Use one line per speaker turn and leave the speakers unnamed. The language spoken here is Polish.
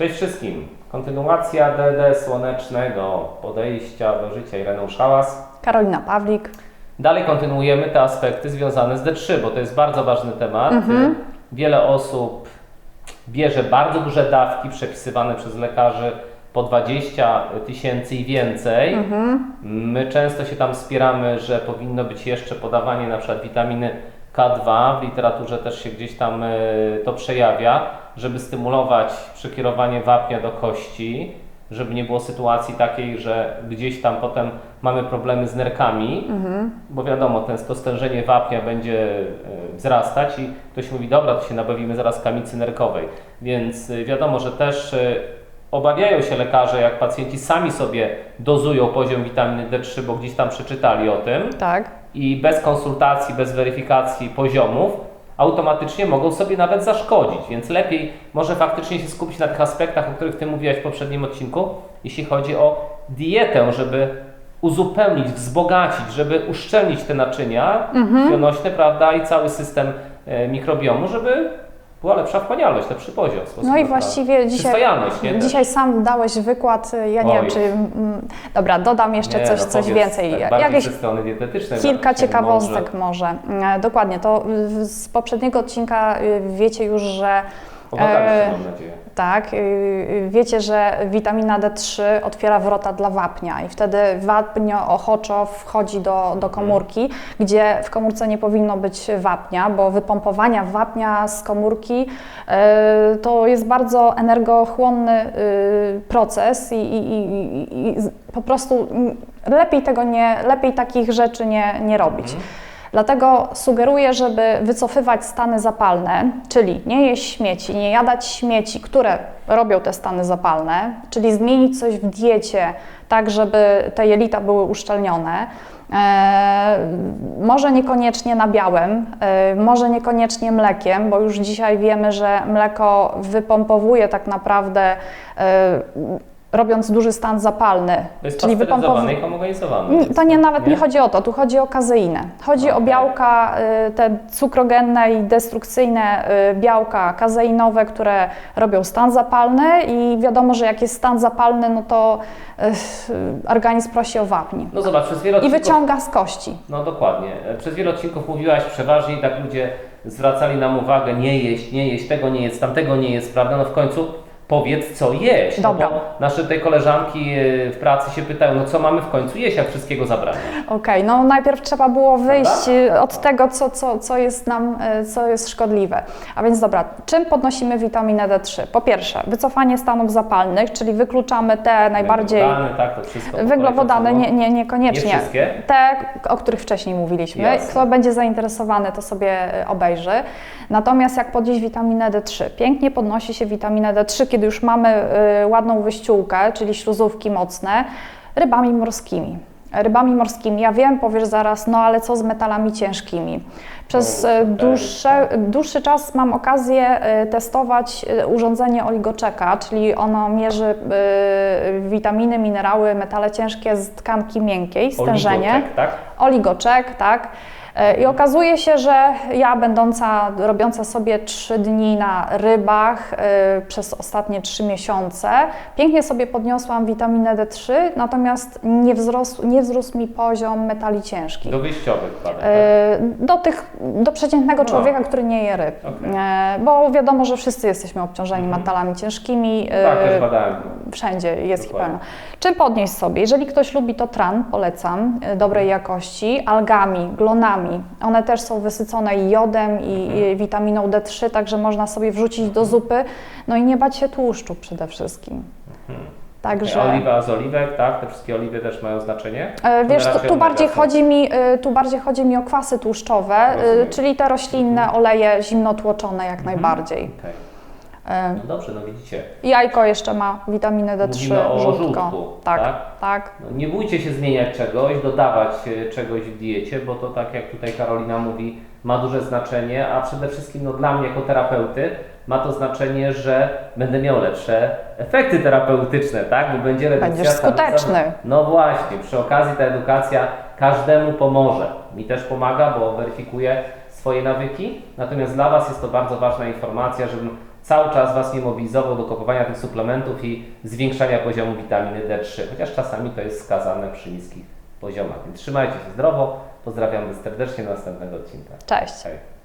Cześć wszystkim. Kontynuacja DD słonecznego podejścia do życia Ireneusz Hałas.
Karolina Pawlik.
Dalej kontynuujemy te aspekty związane z D3, bo to jest bardzo ważny temat. Wiele osób bierze bardzo duże dawki przepisywane przez lekarzy po 20 tysięcy i więcej. My często się tam spieramy, że powinno być jeszcze podawanie na przykład witaminy K2. W literaturze też się gdzieś tam e, to przejawia, żeby stymulować przekierowanie wapnia do kości, żeby nie było sytuacji takiej, że gdzieś tam potem mamy problemy z nerkami, bo wiadomo, ten, to stężenie wapnia będzie e, wzrastać i ktoś mówi, dobra, to się nabawimy zaraz kamicy nerkowej. Więc e, wiadomo, że też obawiają się lekarze, jak pacjenci sami sobie dozują poziom witaminy D3, bo gdzieś tam przeczytali o tym.
Tak.
i bez konsultacji, bez weryfikacji poziomów automatycznie mogą sobie nawet zaszkodzić, więc lepiej może faktycznie się skupić na tych aspektach, o których Ty mówiłaś w poprzednim odcinku, jeśli chodzi o dietę, żeby uzupełnić, wzbogacić, żeby uszczelnić te naczynia krwionośne, prawda, i cały system e, mikrobiomu, żeby była lepsza wchłanialność, lepszy poziom.
No i właściwie dzisiaj,
nie?
Dzisiaj sam dałeś wykład, y, ja nie
Oj.
wiem czy... mm, Dobra, dodam jeszcze
Nie,
coś,
no
coś więcej.
Tak
Jakieś
strony dietetycznej.
kilka ciekawostek
mądrze.
może. E, Dokładnie, to z poprzedniego odcinka y, wiecie już, że...
Pomagaliście,
e,
mam nadzieję.
Tak, y, y, wiecie, że witamina D3 otwiera wrota dla wapnia i wtedy wapnio ochoczo wchodzi do, do komórki, gdzie w komórce nie powinno być wapnia, bo wypompowania wapnia z komórki y, to jest bardzo energochłonny y, proces i, i, i, i, po prostu mm, lepiej tego nie, lepiej takich rzeczy nie, nie robić. Dlatego sugeruję, żeby wycofywać stany zapalne, czyli nie jeść śmieci, nie jadać śmieci, które robią te stany zapalne, czyli zmienić coś w diecie, tak żeby te jelita były uszczelnione. E, może niekoniecznie nabiałem, e, może niekoniecznie mlekiem, bo już dzisiaj wiemy, że mleko wypompowuje tak naprawdę, e, robiąc duży stan zapalny,
To jest
czyli wypompowuje.
i homogenizowany.
Nie,
jest
To nie nawet nie chodzi o to, tu chodzi o kazeinę. Chodzi o
Okej.
białka, y, te cukrogenne i destrukcyjne y, białka kazeinowe, które robią stan zapalny i wiadomo, że jak jest stan zapalny, no to y, organizm prosi o wapń
No zobacz, przez wiele
i
odcinków...
wyciąga z kości.
No dokładnie. Przez wiele odcinków mówiłaś przeważnie i tak ludzie zwracali nam uwagę, nie jeść, nie jeść, tego nie jest, tamtego nie jest, prawda? No w końcu powiedz, co jeść.
Dobra.
No bo nasze tej koleżanki e, w pracy się pytają, no co mamy w końcu jeść, jak wszystkiego zabrania.
Okej, no najpierw trzeba było wyjść
Prawda?
y, od tego, co, co, co jest nam, y, co jest szkodliwe. A więc dobra, czym podnosimy witaminę D3? Po pierwsze, wycofanie stanów zapalnych, czyli wykluczamy te najbardziej...
Węglowodany, tak, to wszystko.
Węglowodany nie, nie, niekoniecznie.
Nie wszystkie?
Te, o których wcześniej mówiliśmy.
Jasne.
Kto będzie zainteresowany, to sobie obejrzy. Natomiast jak podnieść witaminę D3? Pięknie podnosi się witaminę D3, kiedy już mamy y, ładną wyściółkę, czyli śluzówki mocne, rybami morskimi. Rybami morskimi. Ja wiem, powiesz zaraz, no ale co z metalami ciężkimi? Przez
No,
y,
tak,
dłuższe, dłuższy czas mam okazję y, testować urządzenie oligoczeka, czyli ono mierzy witaminy, minerały, metale ciężkie z tkanki miękkiej, stężenie.
Oligoczek, tak?
Oligoczek, tak. I okazuje się, że ja będąca, robiąca sobie 3 dni na rybach e, przez ostatnie 3 miesiące, pięknie sobie podniosłam witaminę D3, natomiast nie wzrósł, nie wzrósł mi poziom metali ciężkich.
Do wyjściowych badań.
E, Do, tych, do przeciętnego
No.
człowieka, który nie je ryb.
Okej.
E, Bo wiadomo, że wszyscy jesteśmy obciążeni
Mhm.
metalami ciężkimi.
tak,
e,
też badałem.
Wszędzie jest ich pełno. Czym podnieść sobie? Jeżeli ktoś lubi to tran, polecam, y, dobrej jakości, algami, glonami. One też są wysycone jodem i,
Mhm.
i witaminą D3, także można sobie wrzucić do zupy. No i nie bać się tłuszczu przede wszystkim. Także.
Oliwa z oliwek, tak? Te wszystkie oliwy też mają znaczenie?
E, Wiesz, tu, tu, bardziej
są.
chodzi mi, y, tu bardziej chodzi mi o kwasy tłuszczowe, y,
Rozumiem.
czyli te roślinne oleje zimnotłoczone jak
Mhm.
najbardziej.
Okej.
E,
No dobrze, no widzicie.
Jajko jeszcze ma witaminę D3,
Mówimy o
żółtko.
żółtku,
tak,
tak?
tak.
No, nie bójcie się zmieniać czegoś, dodawać e, czegoś w diecie, bo to tak jak tutaj Karolina mówi, ma duże znaczenie, a przede wszystkim no, dla mnie jako terapeuty ma to znaczenie, że będę miał lepsze efekty terapeutyczne, tak? Bo będzie redukcja...
Będziesz skuteczny.
No właśnie, przy okazji ta edukacja każdemu pomoże. Mi też pomaga, bo weryfikuję swoje nawyki, natomiast dla Was jest to bardzo ważna informacja, żebym cały czas Was nie mobilizował do kupowania tych suplementów i zwiększania poziomu witaminy D3, chociaż czasami to jest skazane przy niskich poziomach. Więc trzymajcie się zdrowo, pozdrawiam serdecznie do następnego odcinka.
Cześć.
Hej.